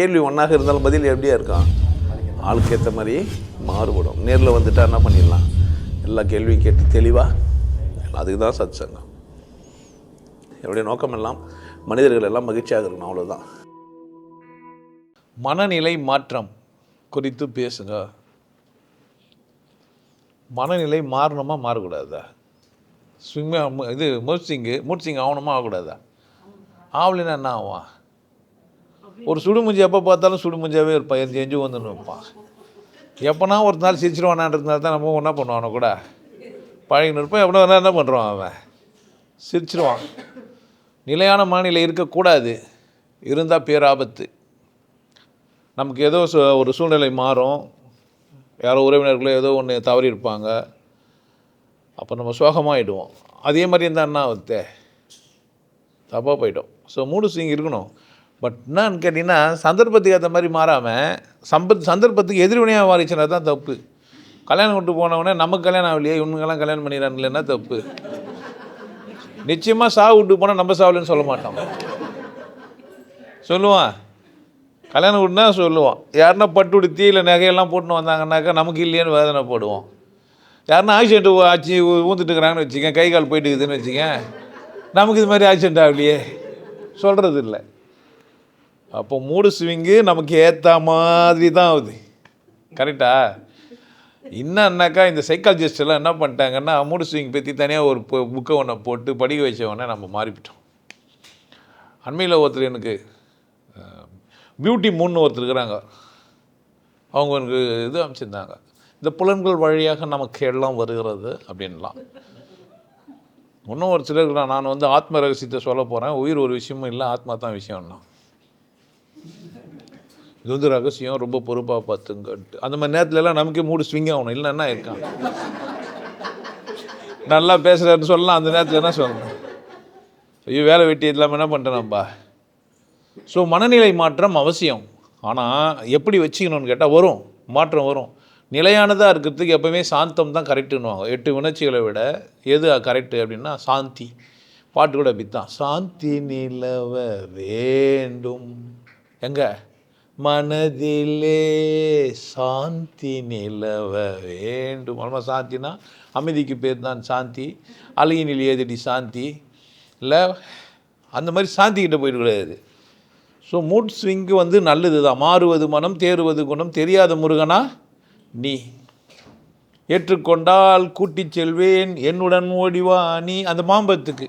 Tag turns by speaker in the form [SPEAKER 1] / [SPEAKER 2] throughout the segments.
[SPEAKER 1] கேள்வி ஒன்றாக இருந்தாலும் பதில் எப்படியா இருக்கான் ஆளுக்கு ஏற்ற மாதிரி மாறுபடும். நேரில் வந்துட்டா என்ன பண்ணிடலாம்? எல்லா கேள்வியும் கேட்டு தெளிவாக அதுக்கு தான் சத் சங்கம் என்னுடைய நோக்கம் எல்லாம் மனிதர்கள் எல்லாம் மகிழ்ச்சியாக இருக்கணும் அவ்வளோதான்
[SPEAKER 2] மனநிலை மாற்றம் குறித்து பேசுங்க. மனநிலை மாறணுமா மாறக்கூடாதா? ஸ்விம்மிங் இது மூர்ச்சிங்கு மூர்ச்சிங் ஆகணுமா ஆகக்கூடாதா? ஆகலைன்னா என்ன ஆகும்? ஒரு சுடுமுஞ்சி எப்போ பார்த்தாலும் சுடுமுஞ்சாவே இருப்பான் எஞ்சி எஞ்சி வந்து வைப்பான் எப்போனா ஒரு நாள் சிரிச்சிருவானான்றதுனால தான் நம்ம என்ன பண்ணுவானு கூட. பழகின்னு இருப்போம். எப்படின்னா வேணா என்ன பண்ணுறான் அவன்? சிரிச்சிருவான். நிலையான மாநிலம் இருக்கக்கூடாது. இருந்தால் பேராபத்து. நமக்கு ஏதோ சு- ஒரு சூழ்நிலை மாறும். யாரோ உறவினர்களோ ஏதோ ஒன்று தவறி இருப்பாங்க. அப்போ நம்ம சோகமாகிடுவோம் அதே மாதிரி இருந்தால் என்ன ஆகுது? தப்பாக போயிட்டோம் ஸோ மூடு சிங் இருக்கணும். பட் என்னன்னு கேட்டிங்கன்னா சந்தர்ப்பத்துக்கு ஏற்ற மாதிரி மாறாமல் சம்பத் சந்தர்ப்பத்துக்கு எதிர்வினையாக மாறிச்சுனா தான் தப்பு. கல்யாணம் விட்டு போனவொடனே நமக்கு கல்யாணம் ஆகலையே இவனுங்கெல்லாம் கல்யாணம் பண்ணிடுறாங்களேன்னா தப்பு? நிச்சயமாக சாவு விட்டு போனால் நம்ம சாவுலன்னு சொல்ல மாட்டோம். சொல்லுவான். கல்யாணம் விட்டுனா சொல்லுவோம் யாருன்னா பட்டு உடுத்தி இல்லை நகையெல்லாம் போட்டுன்னு வந்தாங்கன்னாக்கா நமக்கு இல்லையேன்னு வேதனை போடுவோம். யாருன்னா ஆக்சிடென்ட் ஆச்சு ஊந்துட்டு இருக்கிறாங்கன்னு வச்சுக்கேன் கை கால் போயிட்டு இருக்குதுன்னு வச்சுக்கேன் நமக்கு இது மாதிரி ஆக்சிடென்ட் ஆகலையே. சொல்கிறது இல்லை அப்போ மூடு ஸ்விங்கு நமக்கு ஏற்ற மாதிரி தான் ஆகுது. கரெக்டா என்னன்னாக்கா இந்த சைக்காலஜிஸ்ட் எல்லாம் என்ன பண்ணிட்டாங்கன்னா மூடு ஸ்விங் பற்றி தனியாக ஒரு புக்கை ஒன்றை போட்டு படிக்க வச்ச நம்ம மாறிவிட்டோம். அண்மையில் ஒருத்தர் எனக்கு பியூட்டி மூணு ஒருத்தர் இருக்கிறாங்க. அவங்க எனக்கு இது அமைச்சிருந்தாங்க இந்த புலன்கள் வழியாக நமக்கு எல்லாம் வருகிறது அப்படின்லாம் இன்னும் ஒரு சிலர் நான் வந்து ஆத்ம ரகசியத்தை சொல்ல போகிறேன் உயிர் ஒரு விஷயமும் இல்லை ஆத்மா தான் விஷயம்னா இது வந்து ரகசியம் ரொம்ப பொறுப்பாக பார்த்துங்கன்ட்டு. அந்த மாதிரி நேரத்துல எல்லாம் நமக்கே மூடு ஸ்விங் ஆகணும். இல்லைன்னா இருக்கான் நல்லா பேசுகிறாருன்னு சொல்லலாம். அந்த நேரத்தில் என்ன சொல்லணும்? ஐயோ வேலை வெட்டி இல்லாமல் என்ன பண்ணுறேன்ப்பா ஸோ மனநிலை மாற்றம் அவசியம். ஆனால் எப்படி வச்சுக்கணும்னு கேட்டால் வரும். மாற்றம் வரும். நிலையானதாக இருக்கிறதுக்கு எப்போவுமே சாந்தம் தான் கரெக்டுன்னுவாங்க எட்டு உணர்ச்சிகளை விட எது கரெக்டு அப்படின்னா சாந்தி. பாட்டு கூட அப்படித்தான். சாந்தி நிலவ வேண்டும். எங்க? மனதிலே சாந்தி நிலவ வேண்டும். மனம சாந்தினா? அமைதிக்கு பேர் தான் சாந்தி. அழகினில் ஏதடி சாந்தி. இல்லை அந்த மாதிரி சாந்தி கிட்ட போயிடக்கூடாது ஸோ மூட் ஸ்விங்கு வந்து நல்லது தான் மாறுவது மனம் தேறுவது குணம். தெரியாத முருகனா? நீ. ஏற்றுக்கொண்டால் கூட்டிச் செல்வேன். என்னுடன் ஓடிவா நீ. அந்த மாம்பத்துக்கு.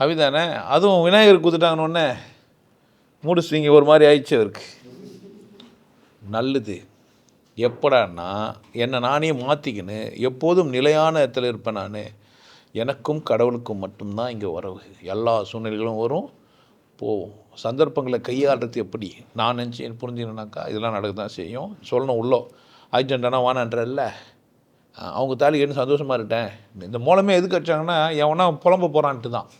[SPEAKER 2] அப்படிதானே அதுவும் விநாயகர் குத்துட்டாங்கன்னு மூடு ஸ்விங்கு ஒரு மாதிரி ஆயிடுச்சு அவருக்கு. நல்லது. எப்படான்னா என்னை நானே மாற்றிக்கின்னு எப்போதும் நிலையான இடத்துல இருப்பேன் நான். எனக்கும் கடவுளுக்கும் மட்டும்தான் இங்கே வரவு. எல்லா சூழ்நிலைகளும் வரும் போவோம் சந்தர்ப்பங்களை கையாளுறது எப்படி? நான் நினச்சி புரிஞ்சுக்கணுனாக்கா இதெல்லாம் நடக்க தான் செய்யும். சொல்லணும் உள்ளோ. ஆக்சிடென்ட்டானா வானான்றல்ல அவங்க தாலி என்ன சந்தோஷமாக இருட்டேன். இந்த மூலமே எதுக்கு வச்சாங்கன்னா எவனா புலம்ப போகிறான்ட்டு தான்.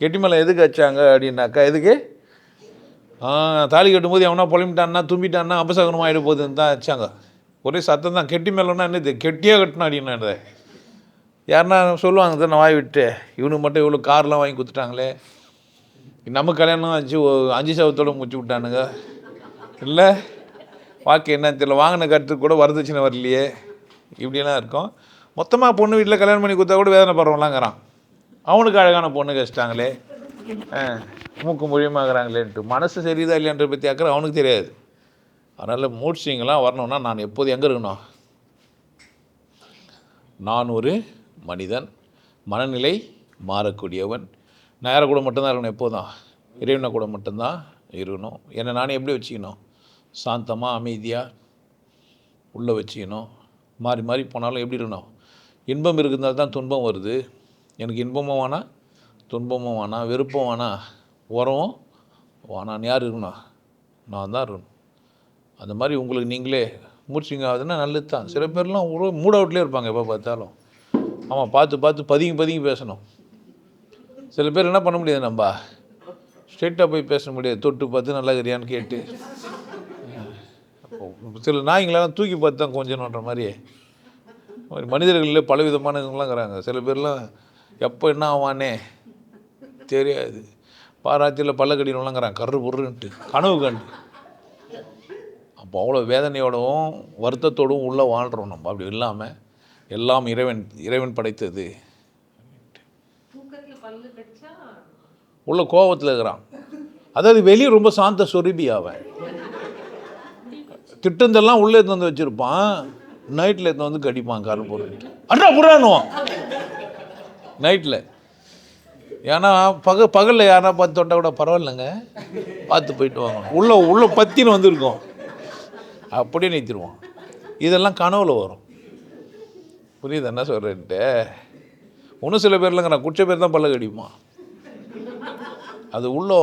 [SPEAKER 2] கெட்டிமலை எதுக்கு வச்சாங்க அப்படின்னாக்கா எதுக்கு? தாலி கட்டும்போது எவனா புலம்பிட்டான்னா தும்பிட்டான்னா அபசகனமாக ஆகிட போகுதுன்னு தான் வச்சாங்க. ஒரே சத்தம் தான் கெட்டி மேலன்னா என்னது? கெட்டியாக கட்டினா அப்படின்னா யாருன்னா சொல்லுவாங்க தானே வாய் விட்டு. இவனுக்கு மட்டும் இவ்வளோ கார்லாம் வாங்கி கொடுத்துட்டாங்களே. நம்ம கல்யாணம் ஆச்சு அஞ்சு சவத்தோடு முடிச்சு விட்டானுங்க. இல்லை வாக்கு என்ன தெரியல. வாங்கின கருத்து கூட வரதட்சணை வரலையே. இப்படியெல்லாம் இருக்கும். மொத்தமாக பொண்ணு வீட்டில் கல்யாணம் பண்ணி கொடுத்தா கூட வேதனை படுறவங்களாங்கிறான் அவனுக்கு அழகான பொண்ணு கழிச்சிட்டாங்களே ஆ, மூக்கு மொழியமாகறாங்களேன்ட்டு மனசு சரியுதா இல்லையான்ற பற்றி அக்கறை அவனுக்கு தெரியாது. அதனால் மூட் வரணும்னா நான் எப்போது எங்கே இருக்கணும்? நான் ஒரு மனிதன். மனநிலை மாறக்கூடியவன். நான் யாரை கூட மட்டும்தான் இருக்கணும் எப்போதும். இறைவனை கூட மட்டும்தான் இருக்கணும். என்னை நானே எப்படி வச்சுக்கணும்? சாந்தமாக அமைதியாக உள்ளே வச்சுக்கணும். மாறி மாறி போனாலும் எப்படி இருக்கணும்? இன்பம் இருக்கிறதால தான் துன்பம் வருது. எனக்கு இன்பமும் வேணாம் துன்பமும் வேணாம் வெறுப்பும் வேணாம் உரமும் வேணான்னு யார் இருக்கணும்? நான் தான் இருக்கணும். அந்த மாதிரி உங்களுக்கு நீங்களே மூச்சிங்க ஆகுதுன்னா நல்லது தான். சில பேர்லாம் ஒரு மூட் அவுட்லேயே இருப்பாங்க எப்போ பார்த்தாலும். ஆமாம் பார்த்து பார்த்து பதுங்கி பதுங்கி பேசணும். சில பேர் என்ன பண்ண முடியாது நம்ம? ஸ்ட்ரெயிட்டாக போய் பேச முடியாது. தொட்டு பார்த்து நல்லா இருக்கிறியான்னு கேட்டு. சில நாய்ங்களெல்லாம் தூக்கி பார்த்து தான் கொஞ்சம்ன்ற மாதிரி மனிதர்களில் பல விதமான இருக்கிறாங்க சில பேர்லாம் எப்போ என்ன ஆவானே? தெரியாது. பாராத்தியில் பல்ல கடினம்லாங்கிறான் கரு பொருன்ட்டு கனவு கண்டு. அப்போ அவ்வளோ வேதனையோடவும் வருத்தத்தோடும் உள்ளே வாழ்கிறோம் நம்ம. அப்படி இல்லாமல் எல்லாம் இறைவன் இறைவன் படைத்தது. உள்ள கோவத்தில் இருக்கிறான். அதாவது வெளியே ரொம்ப சாந்த சொருபி அவன். திட்டந்தெல்லாம் உள்ளே எடுத்து வந்து வச்சுருப்பான். நைட்டில் எடுத்து வந்து கடிப்பான் கரு பொருள் அண்ணா புறானுவான் நைட்டில் ஏன்னா பக பகலில் யாரா பார்த்து தொட்டால் கூட பரவாயில்லைங்க. பார்த்து போயிட்டு வாங்க. உள்ளே உள்ளே பத்தின்னு வந்திருக்கோம். அப்படியே நிறுத்திடுவான் இதெல்லாம் கனவுல வரும். புரியுது? என்ன சொல்கிறேன்ட்டு இன்னும் சில பேர்லங்க நான் குச்ச பேர் தான் பல்ல கடிப்பான் அது உள்ளோ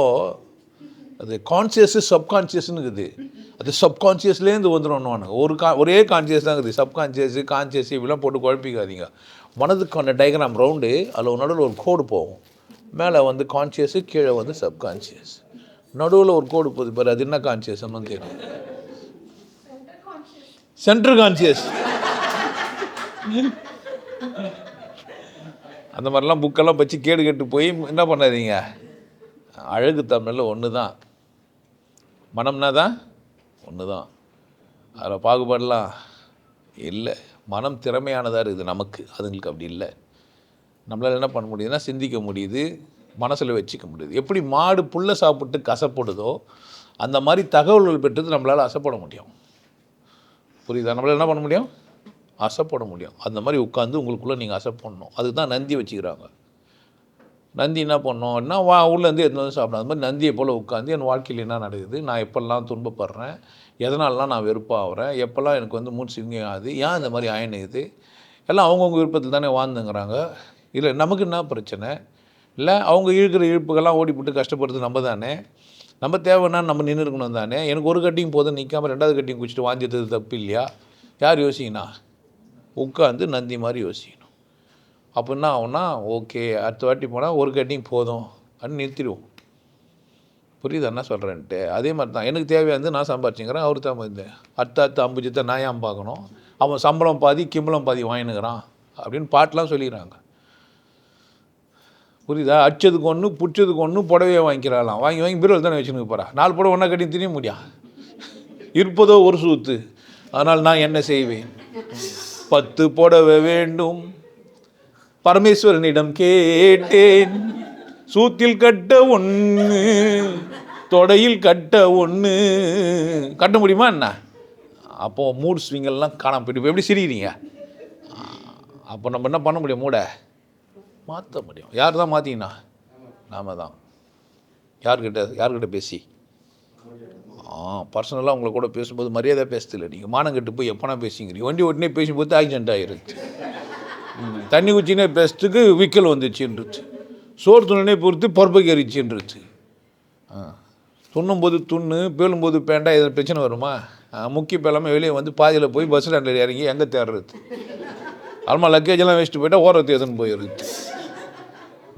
[SPEAKER 2] அது கான்சியஸு சப்கான்சியஸ்னு இருக்குது. அது சப்கான்சியஸ்லேருந்து ஒன்று ஒரு கா ஒரே கான்சியஸ் தான் இருக்குது சப்கான்சியஸு கான்சியஸ் இப்படிலாம் போட்டு குழப்பிக்காதீங்க. மனதுக்கான டயக்ராம் ரவுண்டு அதில் நடுவில் ஒரு கோடு போகும். மேலே வந்து கான்சியஸு கீழே வந்து சப்கான்சியஸ் நடுவில் ஒரு கோடு போகுது பாரு அது என்ன கான்சியஸ் தெரியும் சென்ட்ரு கான்சியஸ் அந்த மாதிரிலாம் புக்கெல்லாம் வச்சு கேடு கேட்டு போய் என்ன பண்ணாதீங்க? அழகு தமிழில் ஒன்று தான் மனம்னா தான் ஒன்று தான் அதில் பாகுபாடெலாம் இல்லை. மனம் திறமையானதாக இருக்குது நமக்கு. அதுங்களுக்கு அப்படி இல்லை. நம்மளால் என்ன பண்ண முடியுதுன்னா சிந்திக்க முடியுது மனசில் வச்சுக்க முடியுது. எப்படி மாடு புல்லை சாப்பிட்டு கசப்படுதோ அந்த மாதிரி தகவல்கள் பெற்றது நம்மளால் அசைப்பட முடியும். புரியுதா? நம்மளால் என்ன பண்ண முடியும்? அசைப்பட முடியும். அந்த மாதிரி உட்காந்து உங்களுக்குள்ளே நீங்கள் அசைப்படணும். அதுக்கு தான் நந்தி வச்சுக்கிறாங்க. நந்தி என்ன பண்ணோம்னா வா உள்ளேருந்து எடுத்து வந்து சாப்பிடும் அது மாதிரி நந்தியை போல் உட்காந்து என் வாழ்க்கையில் என்ன நடக்குது? நான் எப்பெல்லாம் துன்பப்படுறேன்? எதனாலலாம் நான் வெறுப்பாகிறேன் எப்போல்லாம் எனக்கு வந்து மூணு சிங்கம் ஆகுது? ஏன் இந்த மாதிரி ஆயினுது? எல்லாம் அவங்கவுங்க விருப்பத்தில் தானே வாழ்ந்துங்கிறாங்க. இல்லை நமக்கு என்ன பிரச்சனை? இல்லை அவங்க இழுக்கிற இழுப்புகள்லாம் ஓடிப்பட்டு கஷ்டப்படுறது நம்ம தானே? நம்ம தேவைன்னா நம்ம நின்று இருக்கணும் தானே? எனக்கு ஒரு கட்டிங் போதும் நிற்காம ரெண்டாவது கட்டிங் குடிச்சிட்டு வாந்தியது தப்பு இல்லையா? யார் யோசிக்கணும் உட்காந்து நந்தி மாதிரி யோசிக்கணும். அப்போ என்ன ஆகும்னா ஓகே அடுத்த வாட்டி போனால் ஒரு கட்டிங் போதும் அப்படின்னு நிறுத்திடுவோம். புரியுது என்ன சொல்கிறேன்ட்டு அதே மாதிரி தான். எனக்கு தேவையானது நான் சம்பாரிச்சுங்கிறேன் அவர் தான் வந்து அத்த அத்த அம்புஜத்தை நான் ஏன் பார்க்கணும்? அவன் சம்பளம் பாதி கிம்பளம் பாதி வாங்கினுக்கிறான் அப்படின்னு பாட்டெலாம் சொல்லிக்கிறாங்க. புரியுதா? அடிச்சதுக்கு ஒன்று பிடிச்சதுக்கு ஒன்று புடவையை வாங்கிக்கிறாளாம். வாங்கி வாங்கி பீரோல் தானே வச்சுன்னு போகிறா நாலு புடவை ஒன்றா கட்டி திரிய முடியா? இருப்பதோ ஒரு சூத்து. ஆனால் நான் என்ன செய்வேன்? பத்து புடவை வேண்டும் பரமேஸ்வரனிடம் கேட்டேன். சூத்தில் கட்ட ஒன்று தொடையில் கட்ட ஒன்று கட்ட முடியுமா என்ன? அப்போது மூட் ஸ்விங்கெல்லாம் காணாம போயிட்டு இப்ப எப்படி சிரிக்கிறீங்க? அப்போ நம்ம என்ன பண்ண முடியும் மூட? மாற்ற முடியும். யார் தான் மாற்றிங்கண்ணா நாம தான். யார்கிட்ட யார்கிட்ட பேசி? ஆ பர்சனலாக உங்களை கூட பேசும்போது மரியாதை பேசதில்லை நீங்கள் மானங்கட்டு போய் எப்போனா பேசிங்கிறீங்க வண்டி ஓட்டினே பேசும்போது ஆக்சிடென்ட் ஆகிருச்சு தண்ணி குச்சினே பெஸ்ட்டுக்கு விக்கல் வந்துச்சுன்றுச்சு. சோறு துணினே பொறுத்து பருப்புக்கு துண்ணும்போது துண்ணு பேளும்போது பேண்டா எதுவும் பிரச்சனை வருமா? முக்கிய பேலாமல் வெளியே வந்து பாதியில் போய் பஸ் ஸ்டாண்டில் இறங்கி எங்கே தேடுறது? அல்மா லக்கேஜெல்லாம் வச்சுட்டு போயிட்டால் ஓரத்து எதுன்னு போயிடுது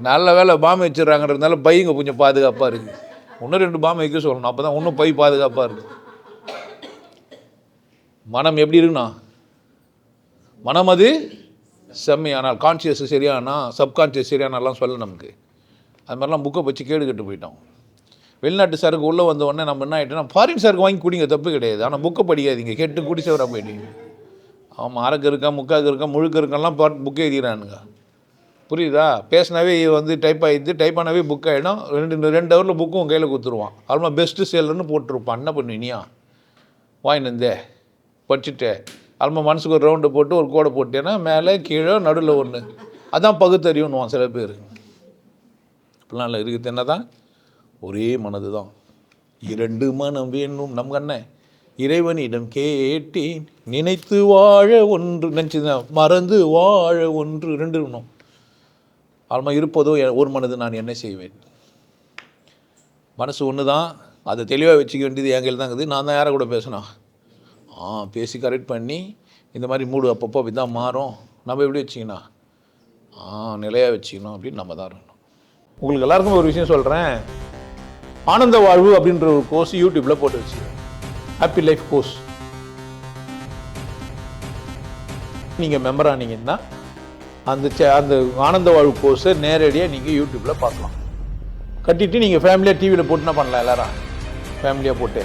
[SPEAKER 2] நல்ல வேலை பாம்பு வச்சிடறாங்கன்றதுனால பையங்க கொஞ்சம் பாதுகாப்பாக இருக்குது இன்னும் ரெண்டு பாம்பு வைக்க சொல்லணும். அப்போ தான் இன்னும் பை பாதுகாப்பாக இருக்குது மனம் எப்படி இருக்குண்ணா? மனம் அது? செம்மையானால் கான்சியஸ் சரியானா சப்கான்சியஸ் சரியானாலாம் சொல்ல நமக்கு. அது மாதிரிலாம் புக்கை வச்சு கேடு கட்டு போயிட்டோம். வெளிநாட்டு சாருக்கு உள்ளே வந்த உடனே நம்ம என்ன ஆகிட்டோம்னா ஃபாரின் சாருக்கு வாங்கி குடிங்க தப்பு கிடையாது. ஆனால் புக்கை படிக்காதீங்க கெட்டு குடிச்சவராக போயிட்டீங்க. அவன் அரக்கு இருக்கா முக்காக்கு இருக்கா முழுக்க இருக்கான்லாம் பாட்டு புக்கே எழுதிறானுங்க. புரியுதா? பேசினாவே வந்து டைப் ஆகிடுது டைப் ஆனாவே புக் ஆகிடும் ரெண்டு ரெண்டு ஹவரில் புக்கும் கையில் கொடுத்துருவான். அதுமாதிரி பெஸ்ட்டு சேலர்னு போட்டிருப்பான். என்ன பண்ணுவீனியா வாங்கினு வந்தே படிச்சுட்டே. அதுமா மனசுக்கு ஒரு ரவுண்டு போட்டு ஒரு கோடை போட்டேன்னா மேலே கீழே நடுவில் ஒன்று அதான் பகுத்தறிவுன்னுவான் சில பேர். இப்படிலாம் இல்லை. இருக்குது என்ன தான் ஒரே மனது தான் இரண்டு மனம் வேணும் நம் என்ன இறைவனிடம் கேட்டேன். நினைத்து வாழ ஒன்று. நினச்சிதான் மறந்து வாழ ஒன்று. ரெண்டு இருக்கணும் ஆல்மா இருப்பதோ ஒரு மனது நான் என்ன செய்வேன்? மனசு ஒன்று தான் அதை தெளிவாக வச்சுக்க வேண்டியது என் கையில் தான் இருக்குது. நான் தான் யாரை கூட பேசணும்? பேசி கரெக்ட் பண்ணி இந்த மாதிரி மூடு அப்பப்போ அப்படி தான் மாறும். நம்ம எப்படி வச்சுக்கணும்? ஆ நிலையாக வச்சுக்கணும் அப்படின்னு நம்ம தான் இருக்கணும். உங்களுக்கு எல்லாருக்கும் ஒரு விஷயம் சொல்கிறேன் ஆனந்த வாழ்வு அப்படின்ற ஒரு கோர்ஸ் யூடியூப்பில் போட்டு வச்சு ஹாப்பி லைஃப் கோர்ஸ் நீங்கள் மெம்பர் ஆனீங்கன்னா அந்த சே- அந்த ஆனந்த வாழ்வு கோர்ஸை நேரடியாக நீங்கள் யூடியூப்பில் பார்க்கலாம். கட்டிட்டு நீங்கள் ஃபேமிலியாக டிவியில் போட்டுனா பண்ணலாம் எல்லாரும்? ஃபேமிலியாக போட்டு.